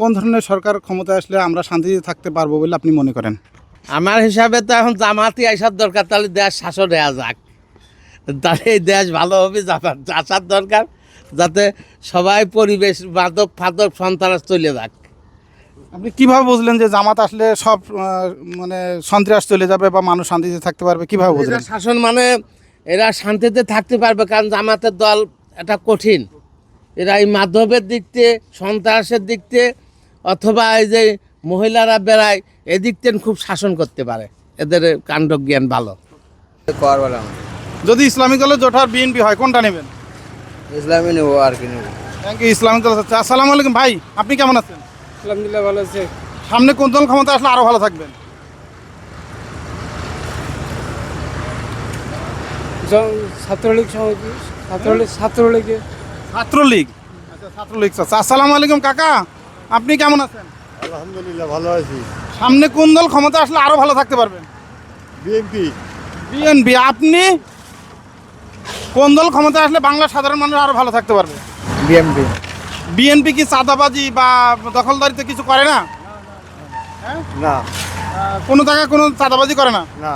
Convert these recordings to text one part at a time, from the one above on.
কোন ধরনের সরকার ক্ষমতায় আসলে আমরা শান্তিতে থাকতে পারব বলে আপনি মনে করেন? আমার হিসাবে তো এখন জামাতি আসার দরকার তাহলে দেশ শাসন দেওয়া যাক। তাহলে এই দেশ ভালো হবে জামাত আসার দরকার যাতে সবাই পরিবেশ মাদক ফাদক সন্ত্রাস চলে যাক। আপনি কীভাবে বুঝলেন যে জামাত আসলে সব মানে সন্ত্রাস চলে যাবে বা মানুষ শান্তিতে থাকতে পারবে? কীভাবে বুঝলেন? শাসন মানে এরা শান্তিতে থাকতে পারবে কারণ জামাতের দল এটা কঠিন। এরা এই মাধবের দিক থেকে সন্ত্রাসের দিক থেকে অথবা এই যে মহিলারা বেড়ায় এদিক থেকে খুব শাসন করতে পারে। এদের কাণ্ড জ্ঞান ভালো যদি ইসলামিক দলের জোট আর বিএনপি হয় কোনটা নেবেন? ইসলামী নেব আর কি নেব। থ্যাংক ইউ ইসলামিক দল আচ্ছা আসসালামু আলাইকুম ভাই আপনি কেমন আছেন? আলহামদুলিল্লাহ ভালো আছে। সামনে কোন দল ক্ষমতা আসলে আরও ভালো থাকবেন? ছাত্রলীগ ছাত্রলীগ ছাত্রলীগে ছাত্রলীগ? আচ্ছা ছাত্রলীগ আচ্ছা। আসসালামু আলাইকুম কাকা। আপনি কেমন আছেন? আলহামদুলিল্লাহ ভালো আছি। সামনে কোন দল ক্ষমতা আসলে আরও ভালো থাকতে পারবেন? বিএনপি। বিএনপি আপনি কোন দল ক্ষমতা আসলে বাংলার সাধারণ মানুষ আরও ভালো থাকতে পারবে? বিএমপি বিএনপি কি চাঁদাবাজি বা দখলদারিতে কিছু করে না? না। কোনো জায়গায় কোনো চাঁদাবাজি করে না? না।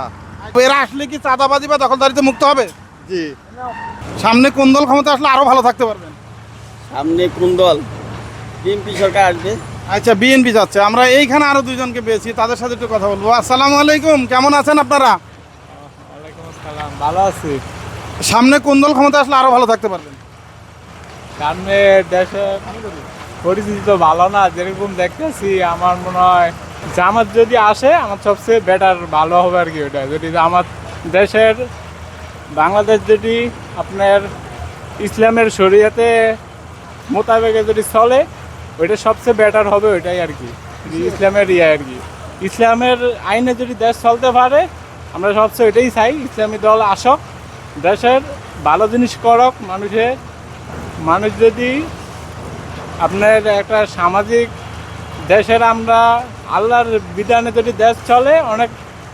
এরা আসলে কি চাঁদাবাজি বা দখলদারিতে মুক্ত হবে? জি। সামনে কোন দল ক্ষমতা আসলে আরও ভালো থাকতে পারবেন? সামনে কোন দল? বিএনপি সরকার আসবে। আচ্ছা বিএনপি যাচ্ছে। আমরা এইখানে আরও দুইজনকে পেয়েছি তাদের সাথে একটু কথা বলব। আসসালামু আলাইকুম কেমন আছেন আপনারা? ভালো আছি। সামনে কোন দল ক্ষমতা আসলে আরও ভালো থাকতে পারবেন? সামনে দেশের পরিস্থিতি তো ভালো না যেরকম দেখতেছি আমার মনে হয় জামাত যদি আসে আমার সবচেয়ে বেটার ভালো হবে আর কি ওটা। যদি জামাত দেশের বাংলাদেশ যদি আপনার ইসলামের শরীয়তে মোতাবেকে যদি চলে ওইটা সবচেয়ে বেটার হবে ওইটাই আর কি। ইসলামের ইয়ে আর কি। ইসলামের আইনে যদি দেশ চলতে পারে আমরা সবচেয়ে ওইটাই চাই ইসলামী দল আসক দেশের ভালো জিনিস করক মানুষের মানুষ যদি আপনার একটা সামাজিক দেশের আমরা আল্লাহর বিধানে যদি দেশ চলে অনেক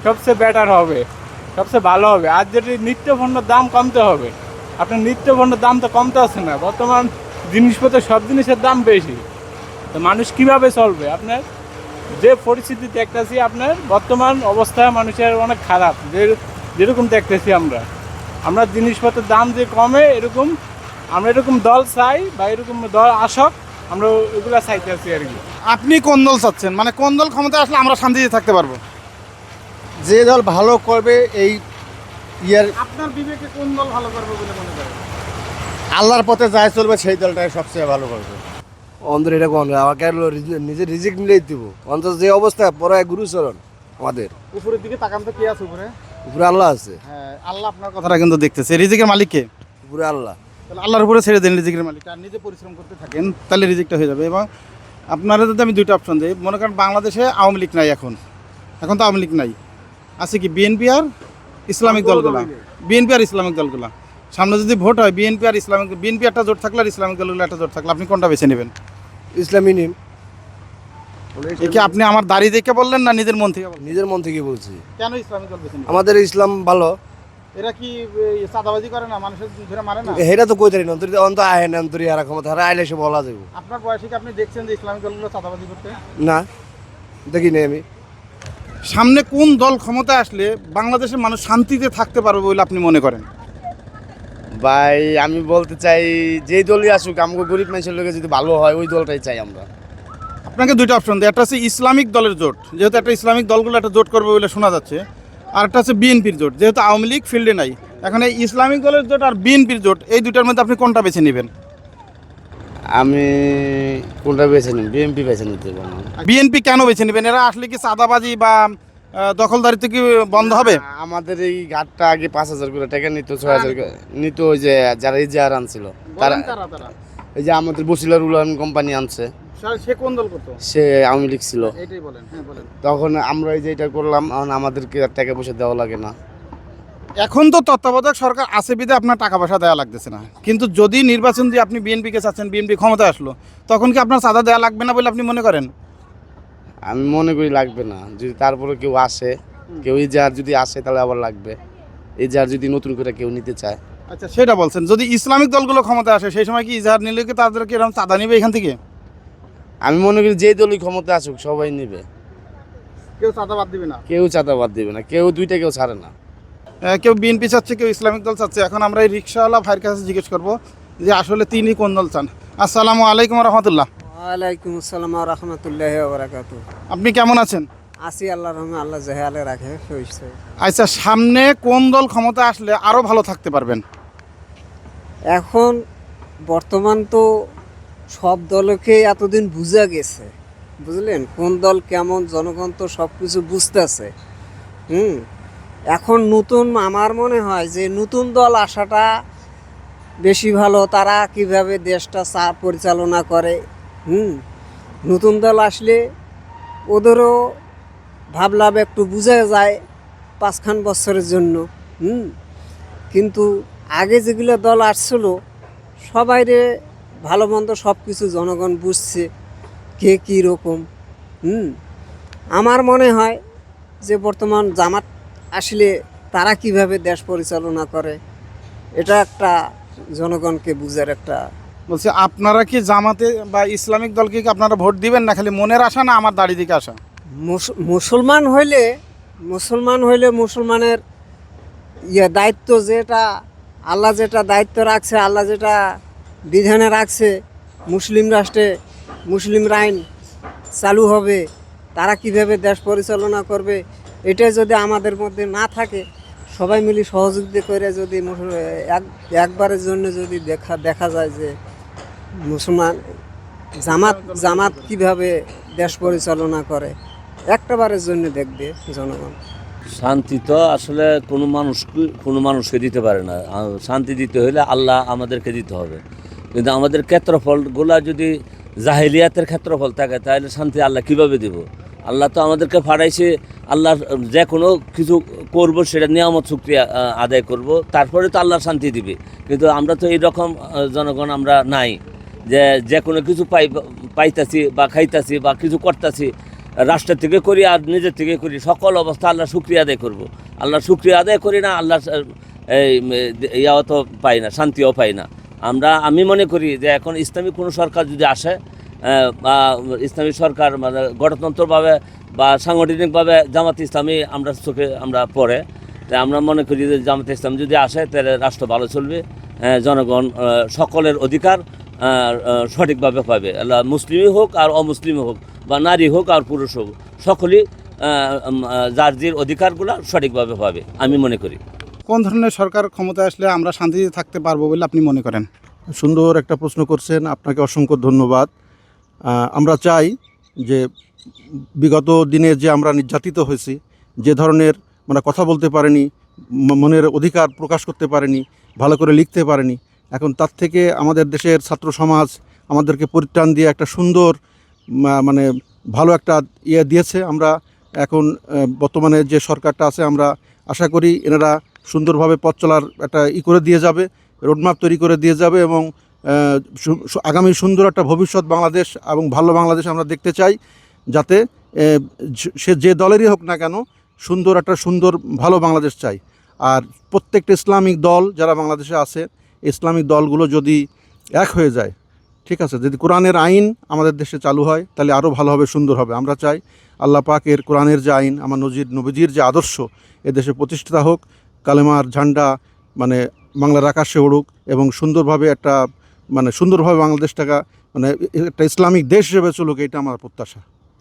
সবচেয়ে বেটার হবে সবচেয়ে ভালো হবে। আর যদি নিত্য পণ্যের দাম কমতে হবে আপনার নিত্য পণ্যের দাম তো কমতে আসছে না। বর্তমান জিনিসপত্র সব জিনিসের দাম বেশি। তো মানুষ কীভাবে চলবে? আপনার যে পরিস্থিতি দেখতেছি আপনার বর্তমান অবস্থায় মানুষের অনেক খারাপ। যে যেরকম দেখতেছি আমরা। আমরা জিনিসপত্রের দাম যে কমে এরকম আমরা এরকম দল চাই বা এরকম দল আসক আমরা এগুলা চাইতেছি আর কি। আপনি কোন দল চাচ্ছেন? মানে কোন দল ক্ষমতা আসলে আমরা শান্তিতে থাকতে পারব? যে দল ভালো করবে এই ইয়ার আপনার বিবেকে কোন দল ভালো করবে বলে মনে করেন? আল্লাহর পথে যায় চলবে সেই দলটাই সবচেয়ে ভালো করবে। অন্তর এটা কোন আমাকে নিজে রিজিক মিলেই দিব। অন্তর যে অবস্থা পরে গুরুচরণ আমাদের। উপরের দিকে তাকান তো কে আছে উপরে? উপরে আল্লাহ আছে। হ্যাঁ আল্লাহ আপনার কথাটা কিন্তু দেখতেছে। রিজিকের মালিক কে? উপরে আল্লাহ। তাহলে আল্লাহর উপরে ছেড়ে দেন রিজিকের মালিক। আর নিজে পরিশ্রম করতে থাকেন তাহলে রিজিকটা হয়ে যাবে। এবং আপনারা যদি আমি দুইটা অপশন দিই মনে করেন বাংলাদেশে আওয়ামী লীগ নাই এখন। এখন তো আওয়ামী লীগ নাই। আছে কি বিএনপি আর ইসলামিক দলগুলা? বিএনপি আর ইসলামিক দলগুলা। সামনে যদি ভোট হয় বিএনপি আর ইসলামিক বিএনপি একটা জোট থাকলে আর ইসলামিক দলগুলো একটা জোট থাকলে আপনি কোনটা বেছে নেবেন? ইসলামী নিম এ কি আপনি আমার দাড়ি দেখে বললেন না নিজের মন থেকে বললেন? নিজের মন থেকে বলছি। কেন ইসলামিক দল বেছে আমাদের ইসলাম ভালো। এরা কি এ, চাঁদাবাজি করে না? মানুষের ধরে মারে না? হেটা তো কইতারি না অন্তর অন্ত আহে না অন্তরি আর ক্ষমতা। হারা আইলে সে বলা যাবে আপনার বয়সে কি আপনি দেখছেন যে ইসলামিক দলগুলো চাঁদাবাজি করতে? না দেখি নাই আমি। সামনে কোন দল ক্ষমতা আসলে বাংলাদেশের মানুষ শান্তিতে থাকতে পারবে বলে আপনি মনে করেন? ভাই আমি বলতে চাই যেই দলই আসুক আমাকে গরিব মানুষের লোকে যদি ভালো হয় ওই দলটাই চাই আমরা। আপনাকে দুইটা অপশন দিই। একটা হচ্ছে ইসলামিক দলের জোট। যেহেতু একটা ইসলামিক দলগুলো একটা জোট করবে বলে শোনা যাচ্ছে আর একটা হচ্ছে বিএনপির জোট। যেহেতু আওয়ামী লীগ ফিল্ডে নাই এখন এই ইসলামিক দলের জোট আর বিএনপির জোট এই দুইটার মধ্যে আপনি কোনটা বেছে নেবেন? আমি কোনটা বেছে নিই বিএমপি বেছে নিতে পারব বিএনপি কেন বেছে নেবেন? এরা আসলে কি সাদাবাজি বা আহ, দখলদারিতে কি বন্ধ হবে? আমাদের এই ঘাটটা আগে পাঁচ হাজার করে টাকা নিত ছয় হাজার নিত ওই যে যারা ইজাহার আনছিল। তারা এই যে আমাদের বসিলার উন্নয়ন কোম্পানি আনছে। সে কোন দল করতো? সে আওয়ামী লীগ ছিল। এটাই বলেন হ্যাঁ বলেন। তখন আমরা এই যে এটা করলাম এখন আমাদেরকে আর টাকা পয়সা দেওয়া লাগে না। এখন তো তত্ত্বাবধায়ক সরকার আছে বিধে আপনার টাকা পয়সা দেওয়া লাগতেছে না। কিন্তু যদি নির্বাচন দিয়ে আপনি বিএনপিকে চাচ্ছেন বিএনপি ক্ষমতা আসলো তখন কি আপনার চাঁদা দেওয়া লাগবে না বলে আপনি মনে করেন? আমি মনে করি লাগবে না। যদি তারপরে কেউ আসে কেউ ইজাহার যদি আসে তাহলে আবার লাগবে। এই ইজাহার যদি নতুন করে কেউ নিতে চায়। আচ্ছা সেটা বলছেন। যদি ইসলামিক দলগুলো ক্ষমতা আসে সেই সময় কি ইজাহার নিলে কি তাদেরকে এরকম চাঁদা নিবে এখান থেকে? আমি মনে করি যে দলই ক্ষমতা আসুক সবাই নেবে। কেউ চাঁদাবাদ দিবে না? কেউ চাঁদাবাদ দিবে না। কেউ দুইটা কেউ ছাড়ে না। কেউ বিএনপি চাচ্ছে কেউ ইসলামিক দল চাচ্ছে। এখন আমরা এই রিক্সাওয়ালা ভাইয়ের কাছে জিজ্ঞেস করব যে আসলে তিনি কোন দল চান? আসসালামু আলাইকুম রহমতুল্লাহ। ওয়ালাইকুম আসসালাম রহমতুল্লাহ বারাকাত। আপনি কেমন আছেন? আসি আল্লাহ রহমে আল্লাহ জেহালে রাখে আচ্ছা সামনে কোন দল ক্ষমতা আসলে আরও ভালো থাকতে পারবেন? এখন বর্তমান তো সব দলকে এতদিন বুঝা গেছে। বুঝলেন? কোন দল কেমন জনগণ তো সব কিছু বুঝতেছে। হুম? এখন নতুন আমার মনে হয় যে নতুন দল আসাটা বেশি ভালো। তারা কীভাবে দেশটা চা পরিচালনা করে হুম, নতুন দল আসলে ওদেরও ভাবলাম একটু বুঝা যায় পাঁচখান বছরের জন্য, হুম। কিন্তু আগে যেগুলো দল আসছিল, সবাইরে ভালো মন্দ সব কিছু জনগণ বুঝছে কে কী রকম, হুম। আমার মনে হয় যে বর্তমান জামাত আসলে তারা কীভাবে দেশ পরিচালনা করে, এটা একটা জনগণকে বুঝার একটা বলছি, আপনারা কি জামাতে বা ইসলামিক দলকে কি আপনারা ভোট দিবেন না? খালি মনের আশা না আমার দাড়ি দিকে আসা মুসলমান হইলে মুসলমান হইলে মুসলমানের ইয়ে দায়িত্ব যেটা, আল্লাহ যেটা দায়িত্ব রাখছে, আল্লাহ যেটা বিধানে রাখছে, মুসলিম রাষ্ট্রে মুসলিম আইন চালু হবে, তারা কীভাবে দেশ পরিচালনা করবে, এটা যদি আমাদের মধ্যে না থাকে, সবাই মিলে সহযোগিতা করে যদি এক, একবারের জন্য যদি দেখা দেখা যায় যে মুসলমান জামাত জামাত কীভাবে দেশ পরিচালনা করে? একটাবারের জন্য দেখবে জনগণ। শান্তি তো আসলে কোনো মানুষ কোনো মানুষকে দিতে পারে না। শান্তি দিতে হলে আল্লাহ আমাদেরকে দিতে হবে। কিন্তু আমাদের ক্ষেত্রফলগুলা যদি জাহেলিয়াতের ক্ষেত্রফল থাকে তাহলে শান্তি আল্লাহ কীভাবে দেব? আল্লাহ তো আমাদেরকে ফাড়াইছে আল্লাহ যে কোনো কিছু করব সেটা নিয়ামত আহ, আদায় করব তারপরে তো আল্লাহ শান্তি দিবে। কিন্তু আমরা তো এইরকম আহ, জনগণ আমরা নাই। যে যে কোনো কিছু পাই পাইতাছি বা খাইতাছি বা কিছু করতাছি রাষ্ট্রের থেকে করি আর নিজের থেকে করি সকল অবস্থা আল্লাহ শুক্রিয়া আদায় করব। আল্লাহ শুক্রিয়া আদায় করি না আল্লাহ ইয়াও তো পাই না শান্তিও পাই না। আমরা আমি মনে করি যে এখন ইসলামী কোনো সরকার যদি আসে বা ইসলামী সরকার মানে গণতন্ত্রভাবে বা সাংগঠনিকভাবে জামাত ইসলামী আমরা চোখে আমরা পড়ে তাই আমরা মনে করি যে জামাত ইসলাম যদি আসে তাহলে রাষ্ট্র ভালো চলবে। আহ, জনগণ সকলের অধিকার সঠিকভাবে পাবে আল্লাহ মুসলিমই হোক আর অমুসলিমই হোক বা নারী হোক আর পুরুষ হোক সকলেই যার যে অধিকারগুলো সঠিকভাবে পাবে আমি মনে করি। কোন ধরনের সরকার ক্ষমতায় আসলে আমরা শান্তিতে থাকতে পারব বলে আপনি মনে করেন? সুন্দর একটা প্রশ্ন করছেন আপনাকে অসংখ্য ধন্যবাদ। আমরা চাই যে বিগত দিনে যে আমরা নির্যাতিত হয়েছি যে ধরনের মানে কথা বলতে পারেনি মনের অধিকার প্রকাশ করতে পারেনি ভালো করে লিখতে পারেনি এখন তার থেকে আমাদের দেশের ছাত্র সমাজ আমাদেরকে পরিত্রাণ দিয়ে একটা সুন্দর মানে ভালো একটা ইয়ে দিয়েছে। আমরা এখন বর্তমানে যে সরকারটা আছে, আমরা আশা করি এনারা সুন্দরভাবে পথ চলার একটা ই করে দিয়ে যাবে রোডম্যাপ তৈরি করে দিয়ে যাবে এবং আগামী সুন্দর একটা ভবিষ্যৎ বাংলাদেশ এবং ভালো বাংলাদেশ আমরা দেখতে চাই যাতে সে যে দলেরই হোক না কেন সুন্দর একটা সুন্দর, ভালো বাংলাদেশ চাই আর প্রত্যেকটা ইসলামিক দল যারা বাংলাদেশে আছে ইসলামিক দলগুলো যদি এক হয়ে যায়, ঠিক আছে, যদি কোরআনের আইন আমাদের দেশে চালু হয়, তাহলে আরও ভালো হবে, সুন্দর হবে। আমরা চাই আল্লাহ পাকের কোরআনের যে আইন, আমার নজির, নবীজির যে আদর্শ, এ দেশে প্রতিষ্ঠিত হোক, কালেমার ঝান্ডা মানে বাংলার আকাশে উড়ুক এবং সুন্দরভাবে একটা মানে সুন্দরভাবে বাংলাদেশটাকে মানে একটা ইসলামিক দেশ হিসেবে চলুক, এটা আমার প্রত্যাশা।